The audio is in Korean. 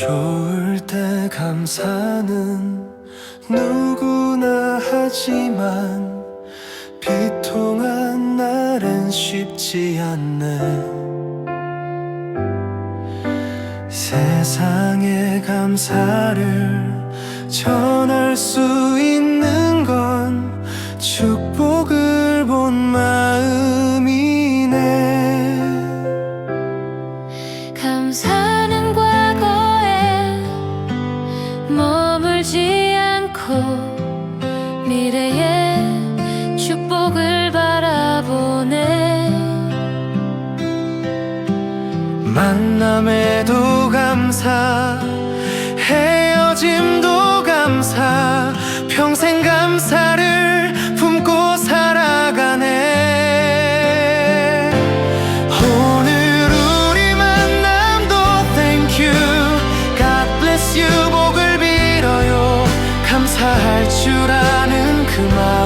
좋을 때 감사는 누구나 하지만 비통한 날엔 쉽지 않네. 세상에 감사를 전할 수 있는 미래의 축복을 바라보네. 만남에도 감사 헤어짐도 감사 평생 감사를 품고 살아가네. 오늘 우리 만남도 thank you. God bless you. 복을 빌어요. 감사할 줄 알아 my